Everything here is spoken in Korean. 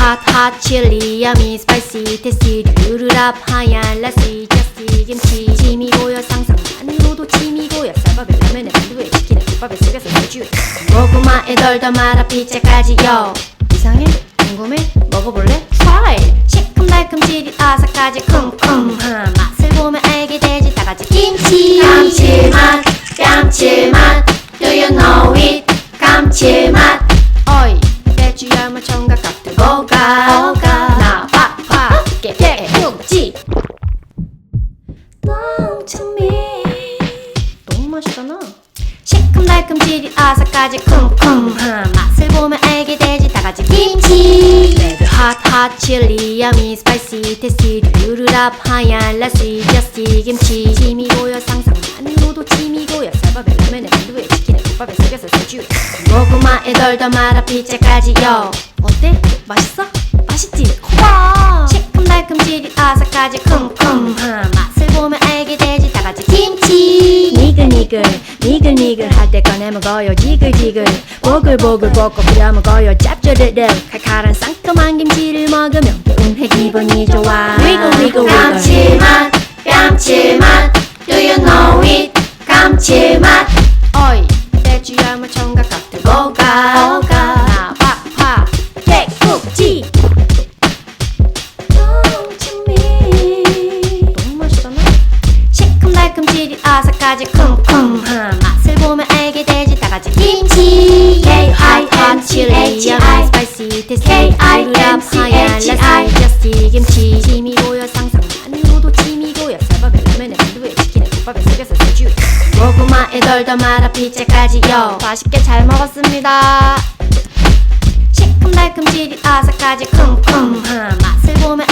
hot chili yummy spicy tasty. 루루랍 하얀 라시 저스티 김치 침이 고여 상상만으로도 침이 고여 쌀밥에 라면에 만두에 치킨에 국밥에 속에서 소주. 고구마에 덜더 말아 피자까지 요. 이상해? 궁금해? 먹어볼래? Try 시큼달큼 지릿 아삭까지. 쿰쿰한 맛을 보면 알게 되지. 다같이 김치. 감칠맛 감칠맛 아삭까지 쿰쿰한 맛을 보면 알게 되지. 다 같이 김치. 레드 핫핫 칠리 야미 스파이시 테스티 루루랍 하얀 라시 저스티 김치 침이 고여 상상만으로도 침이 고여. 쌀밥에 라면에 만두에 치킨에 국밥에 속에서 소주. 고구마에 덜더 말아 피자까지요 어때? 맛있어? 맛있지? 커봐 시큼달큼 지릿 아삭까지 쿰쿰 니글니글. 니글 니글 할 때 꺼내 먹어요 지글지글. 보글보글 볶고 끓여 먹어요 짭조르르 칼칼한 상큼한 김치를 먹으면 개운해 기분이 좋아 아삭까지 쿰쿰한 맛을 보면 알게 되지. 다 같이 김치 K-I-N 칠리 야미 스파이시 테스티 루랍 하얀 라시 저스티 김치 침이 고여 상상만으로도 침이 고여. 쌀밥에 라면에 만두에 치킨에 국밥에 속에서 소주 고구마에 덜더 말아 피자까지요. 맛있게 잘 먹었습니다. 시큼달큼 지릿 아삭까지. 쿰쿰한 맛을 보면